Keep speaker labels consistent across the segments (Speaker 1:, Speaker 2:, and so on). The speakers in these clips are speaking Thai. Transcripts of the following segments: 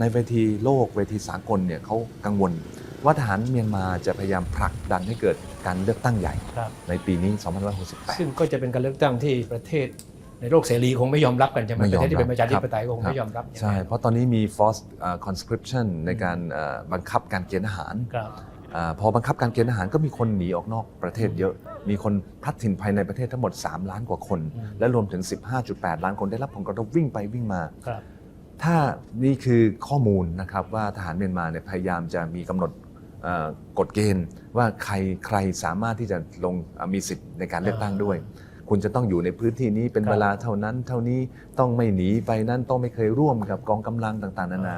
Speaker 1: ในเวทีโลกเวทีสากลเนี่ยเขากังวล ว่าทหารเมียนมาจะพยายามผลักดันให้เกิดการเลือกตั้งใหญ่
Speaker 2: ครับ
Speaker 1: ในปีนี้
Speaker 2: ซึ่งก็จะเป็นการเลือกตั้งที่ประเทศในโลกเสรีคงไม่ยอมรับกันใช่ไหม
Speaker 1: ไม่
Speaker 2: ป
Speaker 1: ยอม
Speaker 2: ระเทศที่เป็นประชาธิ
Speaker 1: รับ
Speaker 2: ปไตยก็คง
Speaker 1: ครับ
Speaker 2: ไม่ยอมรับ
Speaker 1: 2568ใช่ เพราะตอนนี้มี forced เอ่อ conscription ในการเอ่อบังคับการเกณฑ์ทหาร
Speaker 2: ครับ
Speaker 1: อาพอบังคับการเกณฑ์ทหารก็มีคนหนีออกนอกประเทศเยอะ มีคนพลัดถิ่นภายในประเทศทั้งหมด 3 ล้านกว่าคน
Speaker 2: อืม
Speaker 1: และรวมถึง 15.8 ล้านคนได้รับผลกระทบวิ่งไปวิ่งมา
Speaker 2: ครับ
Speaker 1: ถ้านี่คือข้อมูลนะครับว่าทหารเมียนมาเนี่ยพยายามจะมีกำหนดกฎเกณฑ์ว่าใครใครสามารถที่จะลงมีสิทธิ์ในการเลือกตั้งด้วย คุณจะต้องอยู่ในพื้นที่นี้เป็นเวลาเท่านั้น เท่านี้ต้องไม่หนีไปนั้นต้องไม่เคยร่วมกับกองกำลังต่างๆ นานา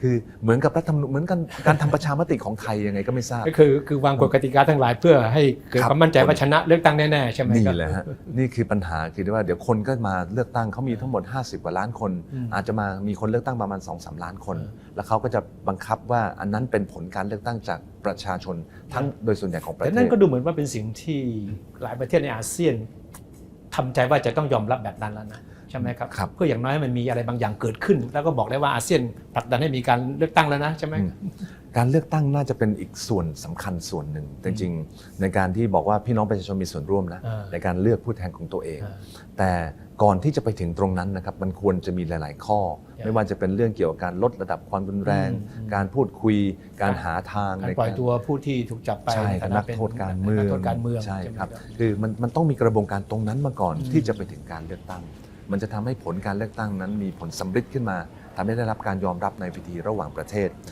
Speaker 1: คือเหมือนกับรัฐธรรมนูญเหมือนกันการทำประชามติของไทยยังไงก็ไม่ทราบ
Speaker 2: ก็คือคือวางกฎกติกาทั้งหลายเพื่อให้เกิด
Speaker 1: ครับ
Speaker 2: ความมั่นใจว่าชนะเลือกตั้งแน่ๆใช่ไหม
Speaker 1: นี่
Speaker 2: ครับ
Speaker 1: แหละฮะนี่คือปัญหาคือว่าเดี๋ยวคนก็มาเลือกตั้งเขามีทั้งหมด 50 กว่าล้านคน
Speaker 2: อืม
Speaker 1: อาจจะมามีคนเลือกตั้งประมาณ 2-3 ล้านคน
Speaker 2: เออ
Speaker 1: แล้วเขาก็จะบังคับว่าอันนั้นเป็นผลการเลือกตั้งจากประชาชนทั้งโดยส่วนใหญ่ของประ
Speaker 2: แต่
Speaker 1: เท
Speaker 2: นั่น
Speaker 1: ศ
Speaker 2: ก็ดูเหมือนว่าเป็นสิ่งที่หลายประเทศในอาเซียน ทำใจว่าจะต้องยอมรับแบบนั้นแล้วนะใช่ไหมครับ
Speaker 1: ครับ
Speaker 2: เพื่ออย่างน้อยให้มันมีอะไรบางอย่างเกิดขึ้น แล้วก็บอกได้ว่าอาเซียนผลักดันให้มีการเลือกตั้งแล้วนะใช่ไหม
Speaker 1: อืม การเลือกตั้งน่าจะเป็นอีกส่วนสำคัญส่วนหนึ่งแต่จริงๆในการที่บอกว่าพี่น้องประชาชนมีส่วนร่วมนะ
Speaker 2: อ่า
Speaker 1: ในการเลือกผู้แทนของตัวเอง
Speaker 2: อ่า
Speaker 1: แต่ก่อนที่จะไปถึงตรงนั้นนะครับมันควรจะมีหลาย ๆ ข้อ
Speaker 2: อย่าง
Speaker 1: ไม่ว่าจะเป็นเรื่องเกี่ยวกับการลดระดับความรุนแรง
Speaker 2: อืม
Speaker 1: การพูดคุย การหาทาง
Speaker 2: การ
Speaker 1: ใน
Speaker 2: ปล่อย
Speaker 1: การ
Speaker 2: ตัวผู้ที่ถูกจับไป
Speaker 1: ใช่
Speaker 2: ใน
Speaker 1: กับ
Speaker 2: ฐานะ
Speaker 1: นัก
Speaker 2: เป็น
Speaker 1: โทษการเมือง
Speaker 2: นักโทษการเมือง
Speaker 1: ใช่
Speaker 2: ไหม
Speaker 1: ครับคือมันมันต้องมีกระบวนการตรงนั้นมาก่อน
Speaker 2: อืม
Speaker 1: ที่จะไปถึงการเลือกตั้ง มันจะทำให้ผลการเลือกตั้งนั้นมีผลสำฤทธิ์ขึ้นมาทำให้ได้รับการยอมรับในพิธีระหว่างประเทศ